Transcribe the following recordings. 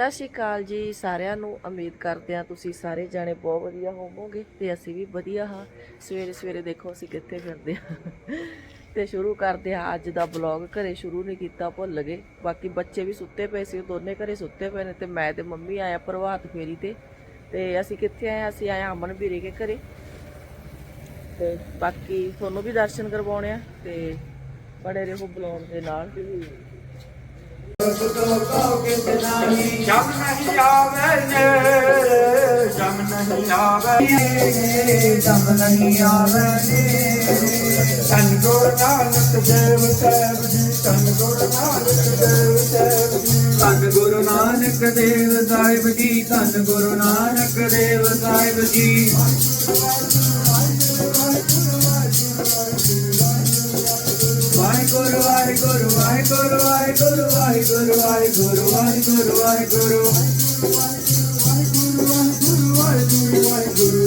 ਸਤਿ ਸ਼੍ਰੀ ਅਕਾਲ ਜੀ ਸਾਰਿਆਂ ਨੂੰ। ਉਮੀਦ ਕਰਦੇ ਹਾਂ ਤੁਸੀਂ ਸਾਰੇ ਜਾਣੇ ਬਹੁਤ ਵਧੀਆ ਹੋਵੋਗੇ ਤੇ ਅਸੀਂ ਵੀ ਵਧੀਆ ਹਾਂ। ਸਵੇਰੇ ਸਵੇਰੇ ਦੇਖੋ ਅਸੀਂ ਕਿੱਥੇ ਫਿਰਦੇ ਹਾਂ। ਤੇ ਸ਼ੁਰੂ ਕਰਦੇ ਹਾਂ ਅੱਜ ਦਾ ਬਲੌਗ ਘਰੇ ਸ਼ੁਰੂ ਨਹੀਂ ਕੀਤਾ, ਭੁੱਲ ਗਏ। ਬਾਕੀ ਬੱਚੇ ਵੀ ਸੁੱਤੇ ਪਏ ਸੀ ਦੋਨੇ ਘਰੇ ਸੁੱਤੇ ਪਏ ਨੇ ਤੇ ਮੈਂ ਤੇ ਮੰਮੀ ਆਇਆ ਪ੍ਰਭਾਤ ਫੇਰੀ ਤੇ। ਤੇ ਅਸੀਂ ਕਿੱਥੇ ਆਏ ਹਾਂ? ਅਸੀਂ ਆਏ ਹਾਂ ਅਮਨ ਵੀਰੇ ਕੇ ਘਰੇ। ਤੇ ਬਾਕੀ ਤੁਹਾਨੂੰ ਵੀ ਦਰਸ਼ਨ ਕਰਵਾਉਣੇ ਆ ਤੇ ਬੜੇ ਰਹੋ ਬਲੌਗ ਦੇ ਨਾਲ। ਜਮ ਨਹੀਂ ਆਵੇ ਨੇ ਜਮ ਨਹੀਂ ਆਵੇ ਜਮ ਨਹੀਂ ਆਵੇ ਨੇ ਤਨ ਗੁਰ ਨਾਨਕ ਦੇਵ ਸਾਹਿਬ ਜੀ ਤਨ ਗੁਰ ਨਾਨਕ ਦੇਵ ਸਾਹਿਬ ਜੀ। ਤਨ ਗੁਰੂ ਨਾਨਕ ਦੇਵ ਸਾਹਿਬ ਜੀ ਤਨ ਗੁਰੂ ਨਾਨਕ ਦੇਵ ਸਾਹਿਬ ਜੀ। ਵਾਹਿਗੁਰੂ ਵਾਹਿਗੁਰੂ ਵਾਹਿਗੁਰੂ ਵਾਹਿਗੁਰੂ ਵਾਹਿਗੁਰੂ ਵਾਹਿਗੁਰੂ ਵਾਹਿਗੁਰੂ ਵਾਹਿਗੁਰੂ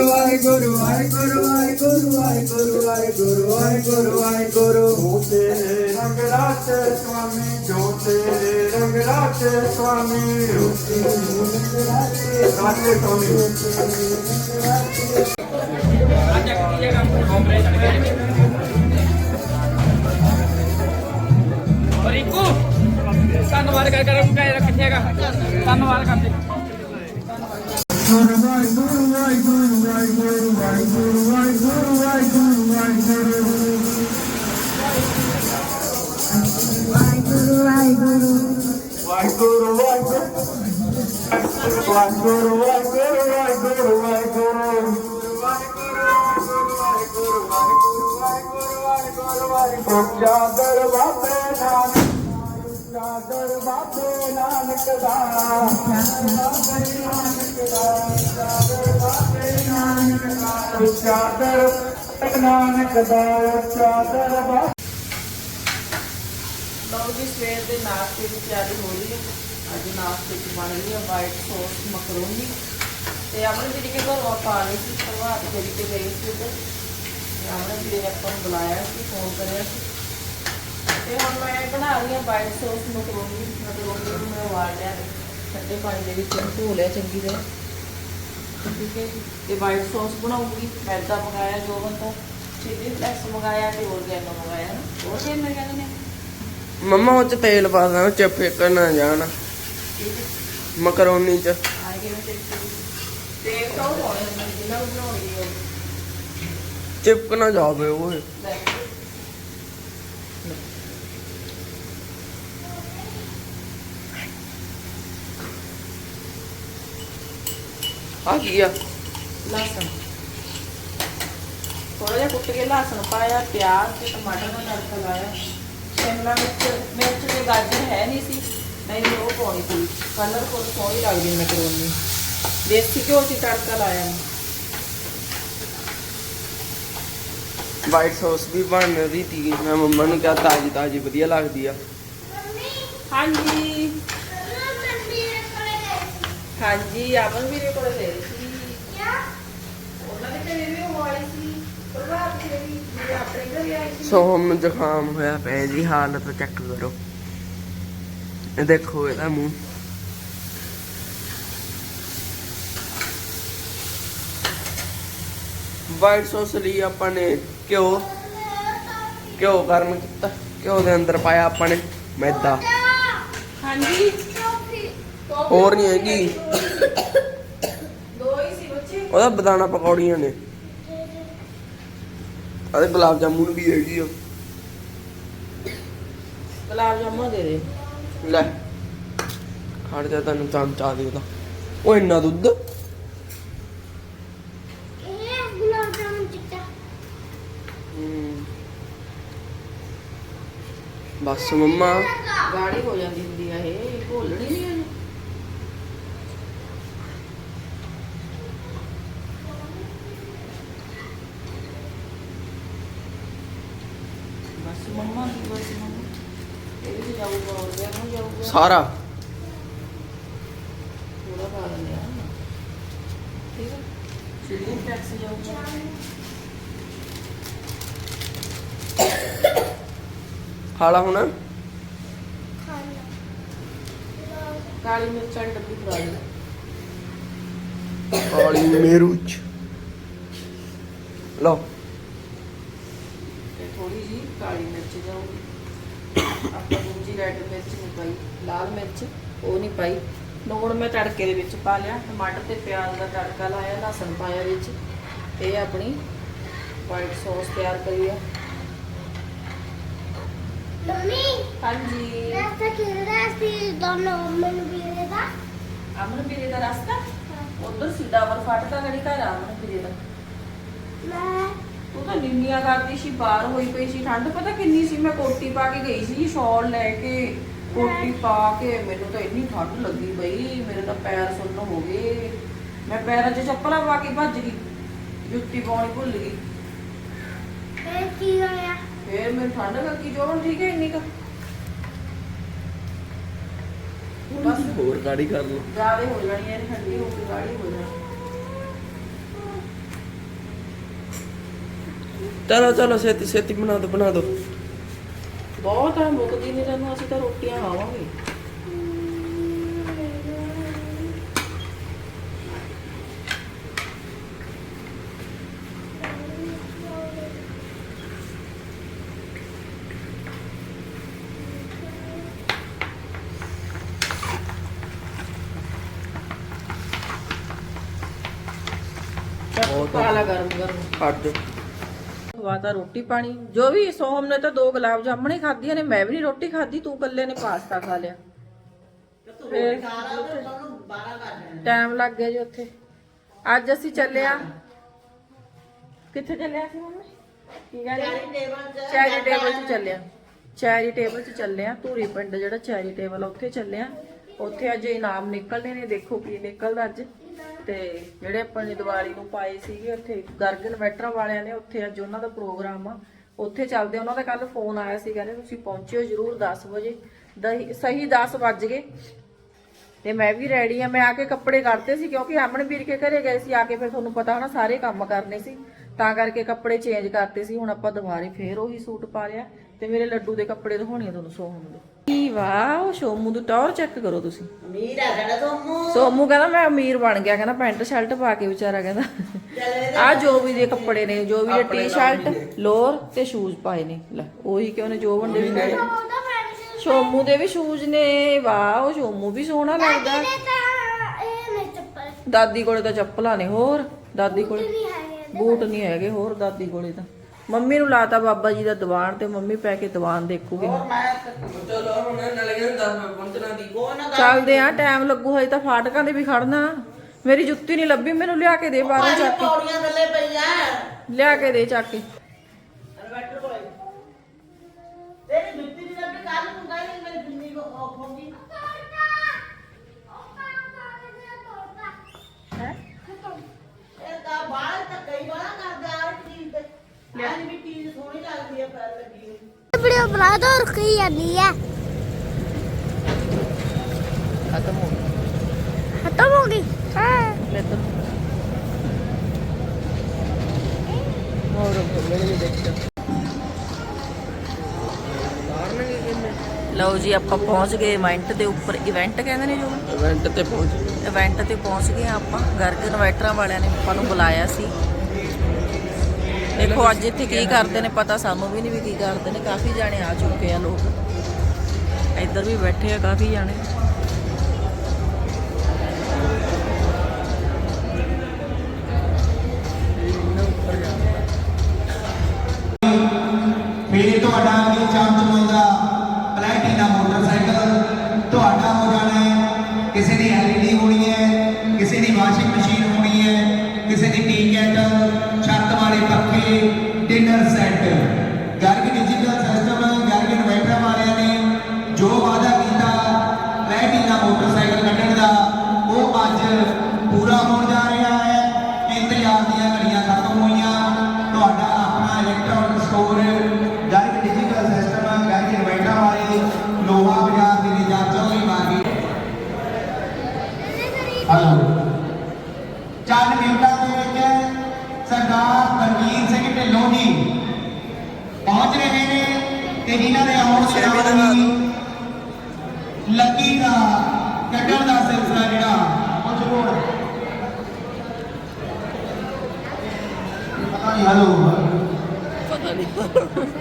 ਵਾਹਿਗੁਰੂ ਵਾਹਿਗੁਰੂ ਵਾਹਿਗੁਰੂ ਵਾਹਿਗੁਰੂ ਵਾਹਿਗੁਰੂ ਵਾਹਿਗੁਰੂ ਵਾਹਿਗੁਰੂ ਵਾਹਿਗੁਰੂ ਜੋ ਤੇਰੇ ਰੰਗ ਰਾਤੇ ਸੁਆਮੀ ਜੋ ਤੇਰੇ ਰੰਗ ਰਾਤੇ ਸੁਆਮੀ ਰਾਤੇ ਸੁਆਮੀ ਰਿੰਕੂ ਧੰਨਵਾਦ ਕਰ ਕਰ ਉਹ ਕਹਿ ਕਿੱਥੇ ਹੈਗਾ ਧੰਨਵਾਦ ਕਰਦੇ ਵਾਹਿਗੁਰੂ ਵਾਹਿਗੁਰੂ ਵਾਹਿਗੁਰੂ ਵਾਹਿਗੁਰੂ ਵਾਹਿਗੁਰੂ ਵਾਹਿਗੁਰੂ ਵਾਹਿਗੁਰੂ ਵਾਹਿਗੁਰੂ ਵਾਹਿਗੁਰੂ ਵਾਹਿਗੁਰੂ ਵਾਹਿਗੁਰੂ ਵਾਹਿਗੁਰੂ ਵਾਹਿਗੁਰੂ ਵਾਹਿਗੁਰੂ ਜਾਦਰ ਬਾਬੇ ਨਾਨਕ ਜਾਦਰ ਬਾਬੇ ਨਾਨਕ ਦਾ, ਚਾਦਰ ਨਾਨਕ ਦਾ। ਚਾਦਰ ਬਾਬੇ ਲਓ ਜੀ, ਸਵੇਰ ਦੇ ਨਾਸ਼ਤੇ ਦੀ ਤਿਆਰੀ ਹੋ ਰਹੀ ਹੈ। ਅੱਜ ਨਾਸ਼ਤੇ 'ਚ ਬਣ ਰਹੀ ਹੈ ਵਾਈਟ ਸੌਸ ਮਕਰੋਨੀ ਤੇ ਆਪਣੇ ਜਿਹੜੀ ਕਿ ਘਰੋਂ ਆਪਾਂ ਆਣੀ ਸੀ, ਪ੍ਰਭਾਤ ਫੇਰੀ ਤੇ ਗਏ ਸੀ ਤੇ ਆਪਣੇ ਵੀਰੇ ਆਪਾਂ ਨੂੰ ਬੁਲਾਇਆ ਸੀ, ਫੋਨ ਕਰਿਆ ਸੀ। ਤੇ ਹੁਣ ਮੈਂ ਬਣਾ ਰਹੀ ਹਾਂ ਵਾਈਟ ਸੌਸ ਮਕਰੋਨੀ ਮਕਰੋਨੀ ਨੂੰ ਮੈਂ ਉਬਾਲ ਲਿਆ ਠੰਡੇ ਪਾਣੀ ਦੇ ਵਿੱਚ ਧੋ ਲਿਆ ਚੰਗੀ ਤਰ੍ਹਾਂ। ਠੀਕ ਹੈ ਤੇ ਵਾਈਟ ਸੌਸ ਬਣਾਉਂਗੀ। ਮੈਦਾ ਮੰਗਾਇਆ ਜੋ ਬੰਦਾ ਚਿੱਲੀ ਫਲੈਕਸ ਮੰਗਾਇਆ ਤੇ ਓਰਗੈਨੋ ਮੰਗਾਇਆ ਨਾ। ਉਹ ਤੇ ਮੈਂ ਕਹਿੰਦੇ ਨੇ ਮੰਮਾ ਉਹ ਚ ਤੇਲ ਪਾ ਦਾਂ ਚ ਫੇਕਣ ਨਾ ਜਾਣ। ਮਕਰੋਨੀ ਚ। ਤੇ ਕਹੋ ਜਿੰਨਾ ਬਣਾਉਣੀ ਹੈ ਚਿਪਕ ਨਾ ਜਾਵੇ ਓਏ ਲੈ। ਆ ਕੀ ਆ? ਲਸਣ। ਥੋੜਾ ਜਿਹਾ ਕੁੱਟ ਕੇ ਲਸਣ ਪਾਇਆ ਪਿਆਜ਼ ਤੇ ਟਮਾਟਰ ਦਾ ਤੜਕਾ ਲਾਇਆ। ਸ਼ਿਮਲਾ ਮਿਰਚ ਮਿਰਚ ਤੇ ਗਾਜਰ ਹੈ ਨਹੀਂ ਸੀ ਨਹੀਂ ਉਹ ਪਾਉਣੀ ਸੀ। ਕਲਰ ਕੋਲ ਸੋਹਣੀ ਲੱਗਦੀ ਮੈਕਰੋਨੀ। ਦੇਸੀ ਘਿਓ ਚ ਤੜਕਾ ਲਾਇਆ। ਵਾਈਟ ਸੌਸ ਵੀ ਬਣ ਰਹੀ ਤੀ ਮੈਂ ਮੰਮਾ ਨੂੰ ਕਿਹਾ ਤਾਜੀ ਤਾਜੀ ਵਧੀਆ ਲੱਗਦੀ ਆ। ਹਾਂਜੀ। ਹਾਂਜੀ ਅਮਨ ਵੀਰੇ ਕੋਲ ਲੈ ਸੀ। ਉਹਨਾਂ ਦੇ ਘਰੇ ਵੀ ਉਹ ਆਈ ਸੀ ਪ੍ਰਭਾਤ ਦੇ ਵੀ ਮੇਰੇ ਆਪਣੇ ਘਰੇ ਆਈ ਸੀ। ਸੋਹਮ ਨੂੰ ਜ਼ੁਕਾਮ ਹੋਇਆ ਪਿਆ ਜੀ ਹਾਲਤ ਚੈੱਕ ਕਰੋ। ਇਹ ਦੇਖੋ ਇਹਦਾ ਮੂੰਹ। ਵਾਈਟ ਸੌਸ ਲਈ ਆਪਾਂ ਨੇ ਘਿਓ। ਘਿਓ ਗਰਮ ਕੀਤਾ ਘਿਓ ਦੇ ਅੰਦਰ ਪਾਇਆ ਆਪਾਂ ਨੇ ਮੈਦਾ। ਹਾਂਜੀ। ਹੋਰ ਨਹੀਂ ਹੈਗੀ। ਦੋ ਹੀ ਸੀ ਬੱਚੇ। ਉਹਦਾ ਬਦਾਨਾ ਪਕੌੜੀਆਂ ਨੇ। ਅਰੇ ਗੁਲਾਬ ਜਾਮੁਨ ਵੀ ਹੈਗੀ ਆ। ਗੁਲਾਬ ਜਾਮੁਨ ਦੇ ਦੇ। ਲੈ। ਖੜ ਜਾ ਤੈਨੂੰ ਚਮਚਾ ਦੇ ਉਹਦਾ। ਉਹ ਇੰਨਾ ਦੁੱਧ। ਬਸ ਮੰਮਾ। ਗਾੜੀ ਹੋ ਜਾਂਦੀ ਹੁੰਦੀ ਆ ਇਹ। ਭੁੱਲਣੀ ਨਹੀਂ ਇਹਨੂੰ ਬਸ ਮੰਮਾ ਦੀ ਬਸ ਮੰਮਾ ਇਹ ਵੀ ਜਾਊਗਾ ਹੋਰ ਗਿਆ ਨਾ ਜਾਊਗਾ ਸਾਰਾ। ਪੂਰਾ ਪਾ ਲੈਂਦੇ ਆ ਠੀਕ ਹੈ ਚਿੱਲੀ ਫਲੈਕਸ ਜਾਊਗਾ ਖਾਲਾ ਹੁਣ। ਕਾਲੀ ਮਿਰਚ ਵਾਲੀ ਡੱਬੀ ਫੜਾ ਦੇ। ਕਾਲੀ ਮਿਰਚ। ਲਓ। ਤੇ ਥੋੜੀ ਜੀ ਕਾਲੀ ਮਿਰਚ ਜਾਊਗੀ ਆਪਾਂ ਦੂਜੀ ਰੈੱਡ ਮਿਰਚ ਨਹੀਂ ਪਾਈ ਲਾਲ ਮਿਰਚ ਉਹ ਨਹੀਂ ਪਾਈ। ਲੂਣ ਮੈਂ ਤੜਕੇ ਦੇ ਵਿੱਚ ਪਾ ਲਿਆ ਟਮਾਟਰ ਤੇ ਪਿਆਜ਼ ਦਾ ਤੜਕਾ ਲਾਇਆ ਲਸਣ ਪਾਇਆ ਵਿੱਚ। ਇਹ ਆਪਣੀ ਵਾਈਟ ਸੌਸ ਤਿਆਰ ਕਰੀ ਆ। ਮੰਮੀ ਹਾਂਜੀ। ਰਸਤਾ ਕਿਹੜਾ ਸੀ? ਦੋਨੋਂ ਮੈਨੂੰ ਵੀਰੇ ਦਾ? ਅਮਨ ਵੀਰੇ ਦਾ ਰਸਤਾ? ਉਧਰ ਸਿੱਧਾ ਵਰ ਫਟਦਾ ਗੜੀ ਘਰ ਆ ਅਮਨ ਵੀਰੇ ਦਾ। ਮੈਂ ਉਹ ਤਾਂ ਨਿੰਨੀਆਂ ਕਰਦੀ ਸੀ ਬਾਹਰ ਹੋਈ ਪਈ ਸੀ ਠੰਡ ਪਤਾ ਕਿੰਨੀ ਸੀ ਮੈਂ ਕੋਟੀ ਪਾ ਕੇ ਗਈ ਸੀ ਸ਼ਾਲ ਲੈ ਕੇ ਕੋਟੀ ਪਾ ਕੇ ਮੈਨੂੰ ਤਾਂ ਇੰਨੀ ਠੰਡ ਲੱਗੀ ਬਈ ਮੇਰੇ ਤਾਂ ਪੈਰ ਸੁੰਨ ਹੋ ਗਏ। ਮੈਂ ਪੈਰਾਂ 'ਚ ਚੱਪਲਾਂ ਪਾ ਕੇ ਭੱਜ ਗਈ ਜੁੱਤੀ ਪਾਉਣੀ ਭੁੱਲ ਗਈ। ਇਹ ਕੀ ਹੋਇਆ? ਫੇਰ ਮੈਨੂੰ ਠੰਡ ਲੱਗੀ ਜੋ ਹੁਣ ਠੀਕ ਹੈ ਇੰਨੀ ਕੁ। ਬਸ ਹੋਰ ਗਾੜੀ ਕਰ ਲਓ। ਜ਼ਿਆਦੇ ਹੋ ਜਾਣੀ ਹੈ ਠੰਡੀ ਹੋ ਕੇ ਗਾੜੀ ਹੋ ਜਾਣੀ। ਚਲੋ ਚਲੋ ਛੇਤੀ ਛੇਤੀ ਬਣਾ ਦੋ ਬਣਾ ਦੋ ਬਹੁਤ ਆ ਮੁੱਕਦੀ ਨਹੀਂ ਤੈਨੂੰ ਅਸੀਂ ਤਾਂ ਰੋਟੀਆਂ ਖਾਵਾਂਗੇ ਬਹੁਤ ਆ। ਪਾਲਾ ਗਰਮ ਗਰਮ ਕੱਢ ਦਿਓ ਖਵਾਤਾ ਰੋਟੀ ਪਾਣੀ ਜੋ ਵੀ ਸੋਹਮ ਨੇ ਤਾਂ ਦੋ ਗੁਲਾਬ ਜਾਮਣ ਹੀ ਖਾਧੀਆਂ ਨੇ ਮੈਂ ਵੀ ਨਹੀਂ ਰੋਟੀ ਖਾਧੀ ਤੂੰ ਇਕੱਲੇ ਨੇ ਪਾਸਤਾ ਖਾ ਲਿਆ। ਫਿਰ ਟਾਈਮ ਲੱਗ ਗਿਆ ਜੀ ਉੱਥੇ। ਅੱਜ ਅਸੀਂ ਚੱਲਿਆ। ਕਿੱਥੇ ਚੱਲਿਆ ਸੀ ਮੰਮੀ? ਕੀ ਗੱਲ ਚੈਰੀਟੇਬਲ ਚ। ਚੱਲਿਆ। ਚੈਰੀਟੇਬਲ ਚ ਚੱਲਿਆ। ਧੂਰੀ ਪਿੰਡ ਜਿਹੜਾ ਚੈਰੀਟੇਬਲ ਉੱਥੇ ਚੱਲਿਆ। ਉੱਥੇ ਅੱਜ ਇਨਾਮ ਨਿਕਲਣੇ ਨੇ ਦੇਖੋ ਕੀ ਨਿਕਲਦਾ ਅੱਜ। ਤੇ ਜਿਹੜੇ ਆਪਾਂ ਨੇ ਦੀਵਾਲੀ ਨੂੰ ਪਾਏ ਸੀਗੇ ਉੱਥੇ ਗਰਗ ਇਨਵੈਟਰ ਵਾਲਿਆਂ ਨੇ ਉੱਥੇ ਅੱਜ ਉਹਨਾਂ ਦਾ ਪ੍ਰੋਗਰਾਮ ਆ। ਉੱਥੇ ਚੱਲਦੇ ਉਹਨਾਂ ਦਾ ਕੱਲ ਫੋਨ ਆਇਆ ਸੀ, ਕਹਿੰਦੇ ਤੁਸੀਂ ਪਹੁੰਚਿਓ ਜਰੂਰ 10 ਵਜੇ। ਦਹੀ- ਸਹੀ 10 ਵੱਜ ਗਏ। ਤੇ ਮੈਂ ਵੀ ਰੈਡੀ ਆ, ਮੈਂ ਆ ਕੇ ਕੱਪੜੇ ਕੱਢਤੇ ਸੀ, ਕਿਉਂਕਿ ਅਮਨ ਵੀਰ ਕੇ ਘਰੇ ਗਏ ਸੀ, ਆ ਕੇ ਫਿਰ ਤੁਹਾਨੂੰ ਪਤਾ ਹੋਣਾ ਸਾਰੇ ਕੰਮ ਕਰਨੇ ਸੀ। ਤਾਂ ਕਰਕੇ ਕੱਪੜੇ ਚੇਂਜ ਕਰਤੇ ਸੀ, ਹੁਣ ਆਪਾਂ ਦੁਬਾਰੇ ਫੇਰ ਉਹੀ ਸੂਟ ਪਾ ਲਿਆ ਤੇ ਮੇਰੇ ਲੱਡੂ ਦੇ ਕੱਪੜੇ ਦਿਖਾਉਣੀ ਆ ਤੁਹਾਨੂੰ ਸੋਹਮ ਦੇ ਕੀ ਵਾਹ ਸੋਮੂ ਦੀ ਟੌਰ ਚੈੱਕ ਕਰੋ ਤੁਸੀਂ। ਅਮੀਰ ਆ ਸਾਡਾ ਸੋਮੂ। ਸੋਮੂ ਕਹਿੰਦਾ ਮੈਂ ਅਮੀਰ ਬਣ ਗਿਆ ਕਹਿੰਦਾ ਪੈਂਟ ਸ਼ਰਟ ਪਾ ਕੇ ਵਿਚਾਰਾ ਕਹਿੰਦਾ। ਆ ਜੋ ਵੀ ਦੇ ਕੱਪੜੇ ਨੇ ਜੋ ਵੀ ਦੇ ਟੀ-ਸ਼ਰਟ ਲੋਅਰ ਤੇ ਸ਼ੂਜ਼ ਪਾਏ ਨੇ। ਲੈ ਉਹੀ ਕਿ ਉਹਨੇ ਜੋ ਵੰਡੇ ਵੀ ਸੀ ਸੋਮੂ ਦੇ ਵੀ ਸ਼ੂਜ਼ ਨੇ ਵਾਹ ਉਹ ਸੋਮੂ ਵੀ ਸੋਹਣਾ ਲੱਗਦਾ। ਦਾਦੀ ਕੋਲੇ ਤਾਂ ਚੱਪਲਾਂ ਨੇ ਹੋਰ। ਦਾਦੀ ਕੋਲੇ ਬੂਟ ਨਹੀਂ ਹੈਗੇ ਹੋਰ ਦਾਦੀ ਕੋਲੇ ਤਾਂ। ਮੰਮੀ ਨੂੰ ਲਾਤਾ ਬਾਬਾ ਜੀ ਦਾ ਦੀਵਾਨ ਤੇ ਮੰਮੀ ਪੈ ਕੇ ਦੀਵਾਨ ਦੇਖੂਗੀ। ਹੋਰ ਮੈਂ ਚਲੋ ਹੁਣ ਨਾਲੇ ਕਹਿੰਦਾ 10 ਮਿੰਟ ਪਹੁੰਚਣਾ ਦੀ। ਉਹ ਨਾ ਚੱਲਦੇ ਆ ਟਾਈਮ ਲੱਗੂ ਹਜੇ ਤਾਂ ਫਾਟਕਾਂ ਦੇ ਵੀ ਖੜਨਾ। ਮੇਰੀ ਜੁੱਤੀ ਨਹੀਂ ਲੱਭੀ ਮੈਨੂੰ ਲਿਆ ਕੇ ਦੇ ਬਾਹਰੋਂ ਚੱਕ ਕੇ। ਪੌੜੀਆਂ ਥੱਲੇ ਪਈ ਆ ਲਿਆ ਕੇ ਦੇ ਚੱਕ ਕੇ। ਇਨਵਰਟਰ ਕੋਲੇ। ਤੇਰੀ ਜੁੱਤੀ ਦੀ ਲੱਭੀ ਕੱਲ ਨੂੰ ਕਹਿੰਦੀ ਮੇਰੀ ਬਿੰਦੀ ਕੋ ਆਫ ਹੋ ਗਈ ਤੋੜਦਾ ਉਹ ਕੰਮ ਕਰ ਰਿਹਾ ਤੋੜਦਾ ਹੈ ਇਹ ਤਾਂ ਬਾਹਰ ਤਾਂ ਕਈ ਵਾਰ ਕਰਦਾ ਆ ਚੀਜ਼ ਤੇ ਅੱਜ ਵੀ ਚੀਜ਼ ਸੋਹਣੀ ਲੱਗਦੀ ਆ ਪੈਰ ਲੱਗੀ ਦੋ ਰੁਕੀ ਜਾਂਦੀ ਹੈ ਖਤਮ ਹੋ ਗਿਆ ਖਤਮ ਹੋ ਗਈ ਹਾਂ ਲੈ ਤਾਂ ਹੋਰ ਦੇਖਿਓ ਮਾਰਨਗੇ ਕਿੰਨੇ ਲਓ ਜੀ ਆਪਾਂ ਪਹੁੰਚ ਗਏ ਇਵੈਂਟ ਦੇ ਉੱਪਰ ਇਵੈਂਟ ਕਹਿੰਦੇ ਨੇ ਜੋ ਇਵੈਂਟ ਤੇ ਪਹੁੰਚ ਇਵੈਂਟ ਤੇ ਪਹੁੰਚ ਗਏ ਆਪਾਂ ਗਰਗ ਇਨਵੈਟਰਾਂ ਵਾਲਿਆਂ ਨੇ ਆਪਾਂ ਨੂੰ ਬੁਲਾਇਆ ਸੀ ਦੇਖੋ ਅੱਜ ਇੱਥੇ ਕੀ ਕਰਦੇ ਨੇ ਪਤਾ ਸਾਨੂੰ ਵੀ ਨਹੀਂ ਵੀ ਕੀ ਕਰਦੇ ਨੇ ਕਾਫੀ ਜਾਣੇ ਆ ਚੁੱਕੇ ਆ ਲੋਕ। ਇੱਧਰ ਵੀ ਬੈਠੇ ਆ ਕਾਫੀ ਜਾਣੇ।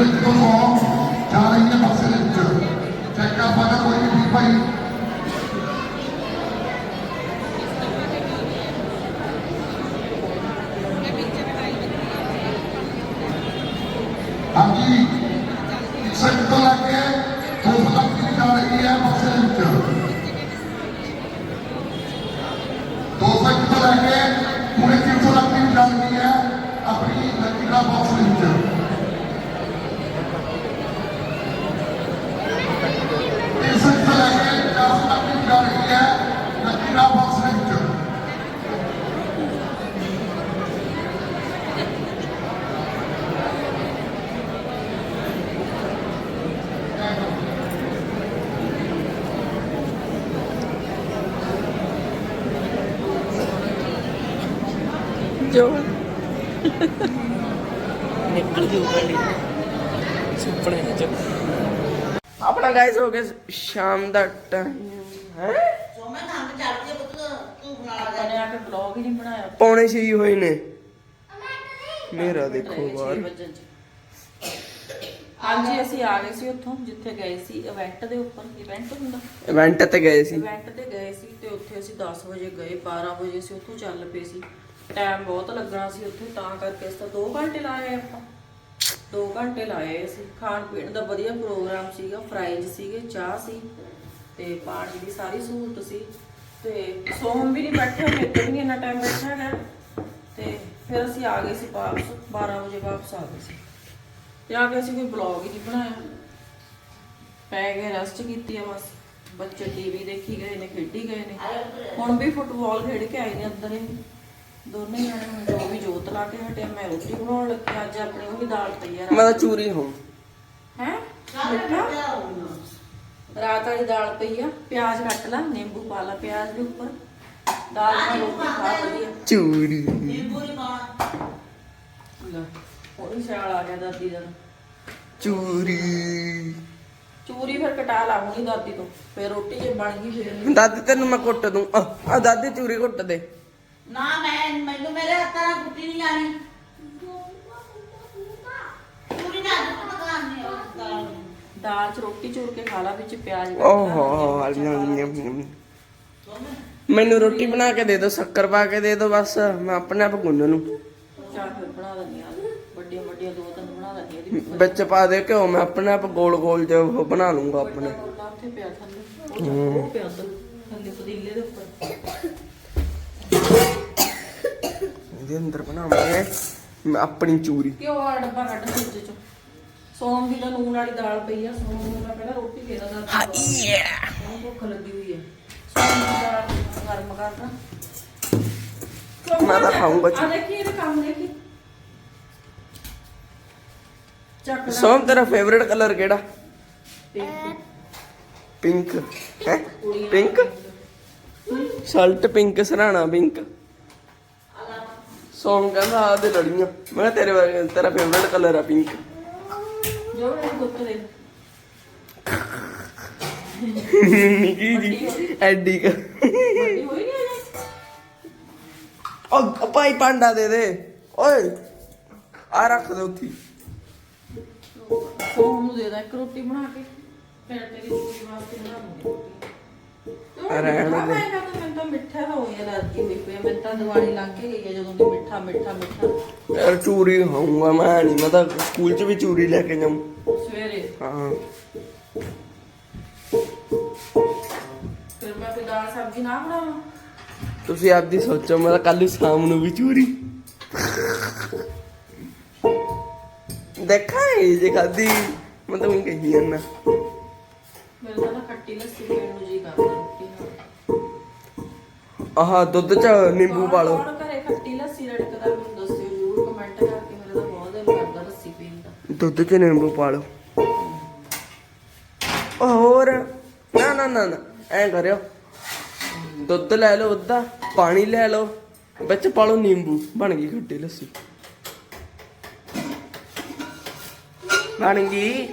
ਜੀਵਨ ਤੋਂ ਜਾ ਰਹੀ ਹੈ ਬੱਸ ਵਿੱਚ ਚੈੱਕਾ ਪਾਣਾ ਕੋਈ ਨਹੀਂ ਭਾਈ ਹਾਂਜੀ ਸੜਕ ਤੋਂ ਲੱਗ ਕੇ ਦੋ ਲੱਖ ਦੀ ਜਾ ਰਹੀ ਹੈ ਬੱਸ ਵਿੱਚ ਦੋ ਸੌ ਤੋਂ ਲੈ ਕੇ ਪੂਰੇ 300 ਲੱਖ ਦੀ ਜਾ ਰਹੀ ਹੈ ਆਪਣੀ ਲਕੀਰਾ ਬੱਸ ਵਿੱਚ ਇਸ ਤੋਂ ਲੈ ਕੇ 400 ਲੱਖ ਦੀ ਜਾ ਰਹੀ ਹੈ ਲਕੀਰਾ ਬੱਸ ਵਿੱਚ ਜੋ ਨਿਕਲ ਜੂ ਗਲੀ ਸੁਪਨੇ ਚ ਆਪਣਾ ਗਾਇਸ ਹੋ ਗਿਆ ਸ਼ਾਮ ਦਾ ਟਾਈਮ ਹੈ? ਸੋ ਮੈਂ ਕੰਮ ਚੜਦੀ ਪੁੱਤ ਤੂੰ ਬਣਾ ਆਪਾਂ ਨੇ ਆ ਕੇ ਬਲੌਗ ਹੀ ਨਹੀਂ ਬਣਾਇਆ। ਪੌਣੇ ਛੇ ਹੀ ਹੋਏ ਨੇ। ਮੇਰਾ ਦੇਖੋ ਬਾਹਰ। ਹਾਂਜੀ ਅਸੀਂ ਆ ਗਏ ਸੀ ਉੱਥੋਂ ਜਿੱਥੇ ਗਏ ਸੀ। ਇਵੈਂਟ ਦੇ ਉੱਪਰ ਇਵੈਂਟ ਹੁੰਦਾ। ਇਵੈਂਟ ਤੇ ਗਏ ਸੀ। ਇਵੈਂਟ ਤੇ ਗਏ ਸੀ ਤੇ ਉੱਥੇ ਅਸੀਂ 10 ਵਜੇ ਗਏ 12 ਵਜੇ ਅਸੀਂ ਉੱਥੋਂ ਚੱਲ ਪਏ ਸੀ। ਟਾਈਮ ਬਹੁਤ ਲੱਗਣਾ ਸੀ ਉੱਥੇ, ਤਾਂ ਕਰਕੇ ਅਸੀਂ ਤਾਂ 2 ਘੰਟੇ ਲਾਏ ਆਪਾਂ। 2 ਘੰਟੇ ਲਾਏ ਅਸੀਂ। ਖਾਣ ਪੀਣ ਦਾ ਵਧੀਆ ਪ੍ਰੋਗਰਾਮ ਸੀਗਾ ਫਰਾਈਜ਼ ਸੀਗੇ, ਚਾਹ ਸੀ ਤੇ ਪਾਣੀ ਦੀ ਸਾਰੀ ਸਹੂਲਤ ਸੀ। ਤੇ ਸੋਮ ਵੀ ਨਹੀਂ ਬੈਠੇ ਮੇਰੇ ਵੀ ਇੰਨਾ ਟਾਈਮ ਬੈਠਾ ਹੈਗਾ। ਤੇ ਫਿਰ ਅਸੀਂ ਆ ਗਏ ਸੀ ਵਾਪਸ 12 ਵਜੇ ਵਾਪਸ ਆ ਗਏ ਸੀ। ਤੇ ਆ ਕੇ ਅਸੀਂ ਕੋਈ ਬਲੌਗ ਹੀ ਨਹੀਂ ਬਣਾਇਆ। ਪੈ ਗਏ ਰੈਸਟ ਕੀਤੀ ਆ ਬਸ। ਬੱਚੇ ਟੀਵੀ ਦੇਖੀ ਗਏ ਨੇ, ਖੇਡੀ ਗਏ ਨੇ। ਹੁਣ ਵੀ ਫੁੱਟਬਾਲ ਖੇਡ ਕੇ ਆਏ ਨੇ ਅੰਦਰ ਹੀ। ਦੋਨੇ ਜਣੇ ਹੁਣ ਜੋ ਵੀ ਜੋਤ ਲਾ ਕੇ ਹਟਿਆ ਮੈਂ ਰੋਟੀ ਬਣਾਉਣ ਲੱਗੀ ਅੱਜ ਆਪਣੀ ਉਹੀ ਦਾਲ ਪਈ ਆ ਮੈਂ ਤਾਂ ਚੂਰੀ ਹਾਂ। ਰਾਤ ਵਾਲੀ ਦਾਲ ਪਈ ਆ ਪਿਆਜ਼ ਕੱਟ ਲਾ ਨਿੰਬੂ ਪਾ ਲਾ ਪਿਆਜ਼ ਦੇ ਉੱਪਰ। ਦਾਲ ਨਾਲ ਰੋਟੀ ਖਾ ਵਧੀਆ ਚੂਰੀ। ਨਿੰਬੂ ਨਹੀਂ ਪਾਉਣਾ। ਲੈ ਉਹੀ ਸਿਆਲ ਆ ਗਿਆ ਦਾਦੀ ਦਾ। ਚੂਰੀ। ਚੂਰੀ ਫਿਰ ਕਟਾ ਲਾ ਹੁਣੀ ਦਾਦੀ ਤੋਂ। ਫਿਰ ਰੋਟੀ ਜੇ ਬਣ ਗਈ ਫਿਰ ਦਾਦੀ ਤੈਨੂੰ ਮੈਂ ਕੁੱਟ ਦੂੰ। ਆ ਆ ਦਾਦੀ ਚੂਰੀ ਕੁੱਟ ਦੇ। ਨਾ ਮੈਂ ਮੈਨੂੰ ਮੇਰੇ ਹੱਥਾਂ ਨਾਲ ਕੁੱਟੀ ਨਹੀਂ ਜਾਣੀ। ਪੂਰੀ ਨਾ ਪਕਾਉਣ ਨਹੀਂ ਆਉਂਦਾ ਦਾਲ 'ਚ ਰੋਟੀ ਚੂਰ ਕੇ ਖਾ ਲਾ ਵਿੱਚ ਪਿਆਜ਼ ਕੱਟ ਲਾ, ਓਹੋ ਨਿੰਬੂ ਚਾ ਮੈਨੂੰ ਰੋਟੀ ਬਣਾ ਕੇ ਦੇ ਦਿਓ ਸ਼ੱਕਰ ਪਾ ਕੇ ਦੇ ਦਿਓ ਬਸ ਮੈਂ ਆਪਣੇ ਆਪ ਗੁੰਨ ਨੂੰ ਚਾਹ ਫਿਰ ਬਣਾ ਦਿੰਦੀ ਆ। ਵੱਡੀਆਂ ਵੱਡੀਆਂ ਦੋ ਤਿੰਨ ਬਣਾ ਦਿੰਦੀ ਆ ਇਹਦੀ ਵਿੱਚ ਪਾ ਦੇ ਘਿਓ ਮੈਂ ਆਪਣੇ ਆਪ ਗੋਲ ਗੋਲ ਜਿਹਾ ਉਹ ਬਣਾ ਲੂੰਗਾ ਆਪਣੇ। ਕੋਲਾ ਉੱਥੇ ਪਿਆ ਥੱਲੇ। ਉਹ ਜਾ- ਉਹ ਪਿਆ ਉੱਧਰ, ਥੱਲੇ ਪਤੀਲੇ ਦੇ ਉੱਪਰ। ਇਹਦੇ ਅੰਦਰ ਬਣਾਵਾਂਗੇ ਮੈਂ ਆਪਣੀ ਚੂਰੀ। ਘਿਓ ਵਾਲਾ ਡੱਬਾ ਕੱਢ ਫ੍ਰਿਜ ਚੋਂ। ਸੋਮ ਦੀ ਤਾਂ ਨੂਨ ਵਾਲੀ ਦਾਲ ਪਈ ਆ ਸੋਮ ਨੂੰ ਮੈਂ ਪਹਿਲਾਂ ਰੋਟੀ ਦੇ ਦਾਂ ਉਹਨੂੰ ਭੁੱਖ ਲੱਗੀ ਹੋਈ ਆ। ਸੋਮ ਦੀ ਦਾਲ ਗਰਮ ਕਰਦਾ। ਮੈਂ ਤਾਂ ਖਾਊਂਗਾ ਆ ਦੇਖੀ ਇਹਦੇ ਕੰਮ ਦੇਖੀ। ਚੱਕ ਸੋਮ ਤੇਰਾ ਫੇਵਰਿਟ ਕਲਰ ਕਿਹੜਾ? ਪਿੰਕ। ਪਿੰਕ ਹੈ? ਪਿੰਕ ਸ਼ਰਟ ਪਿੰਕ ਸਰਾਣਾ ਪਿੰਕ ਸੋਮ ਕਹਿੰਦਾ ਆ ਦੇ ਲੜੀਆਂ। ਮੈਂ ਕਿਹਾ ਤੇਰੇ ਵਰਗੇ ਤੇਰਾ ਫੇਵਰਿਟ ਕਲਰ ਆ ਪਿੰਕ ਜੋ ਇਹ ਗੁੱਤ ਦੇ। ਨਿੱਕੀ ਜੀ ਐਡੀ ਕ। ਵੱਡੀ ਹੋਈ ਨਹੀਂ ਉਹ ਭਾਈ ਪਾਂਡਾ ਦੇ ਦੇ। ਓਏ ਆ ਰੱਖ ਦੇ ਉੱਥੇ। ਸੋਮ ਨੂੰ ਦੇ ਦਾ ਇੱਕ ਰੋਟੀ ਬਣਾ ਕੇ। ਫਿਰ ਤੇਰੀ ਦੂਜੀ ਵਾਸਤੇ ਬਣਾ ਦੂੰਗੀ ਰਹਿਣ ਦੇ। ਮੈਂ ਕਹਿੰਦਾ ਮੈਨੂੰ ਤਾਂ ਮਿੱਠਾ ਦਾ ਹੋਈ ਅਲਰਜੀ ਹੋਈ ਪਈ ਆ। ਮੈਨੂੰ ਤਾਂ ਦੀਵਾਲੀ ਲੰਘ ਕੇ ਗਈ ਹੈ ਜਦੋਂ ਦੀ ਮਿੱਠਾ ਮਿੱਠਾ ਮਿੱਠਾ। ਯਾਰ ਚੂਰੀ ਖਾਊਂਗਾ ਮੈਂ ਨਹੀਂ ਮੈਂ ਤਾਂ ਸਕੂਲ 'ਚ ਵੀ ਚੂਰੀ ਲੈ ਕੇ ਜਾਊਂ। ਸਵੇਰੇ? ਹਾਂ। ਫਿਰ ਮੈਂ ਕੋਈ ਦਾਲ ਸਬਜ਼ੀ ਨਾ ਬਣਾਵਾਂ? ਤੁਸੀਂ ਆਪਦੀ ਸੋਚੋ ਮੈਂ ਤਾਂ ਕੱਲ ਸ਼ਾਮ ਨੂੰ ਵੀ ਚੂਰੀ। ਦੇਖਾਂ ਇਹ ਜੇ ਖਾਦੀ ਮੈਂ ਤਾਂ ਉਹੀ ਕਹੀ ਜਾਂਦਾ। ਮੇਰੇ ਤਾਂ ਨਾ ਖੱਟੀ ਲੱਸੀ ਪੀਣ ਆਹ ਦੁੱਧ ਚ ਨਿੰਬੂ ਪਾ ਲਓ। ਕੌਣ ਘਰੇ ਖੱਟੀ ਲੱਸੀ ਰੜਕਦਾ ਮੈਨੂੰ ਦੱਸਿਓ ਜਰੂਰ ਕਮੈਂਟ ਕਰਕੇ ਮੇਰਾ ਤਾਂ ਬਹੁਤ ਦਿਲ ਕਰਦਾ ਲੱਸੀ ਪੀਣ ਦਾ। ਦੁੱਧ ਚ ਨਿੰਬੂ ਪਾ ਲਓ। ਹੋਰ ਨਾ ਨਾ ਨਾ ਨਾ ਐ ਕਰਿਓ। ਦੁੱਧ ਲੈ ਲਓ ਅੱਧਾ ਪਾਣੀ ਲੈ ਲਓ ਵਿੱਚ ਪਾ ਲਓ ਨਿੰਬੂ ਬਣ ਗਈ ਖੱਟੀ ਲੱਸੀ। ਬਣ ਗਈ।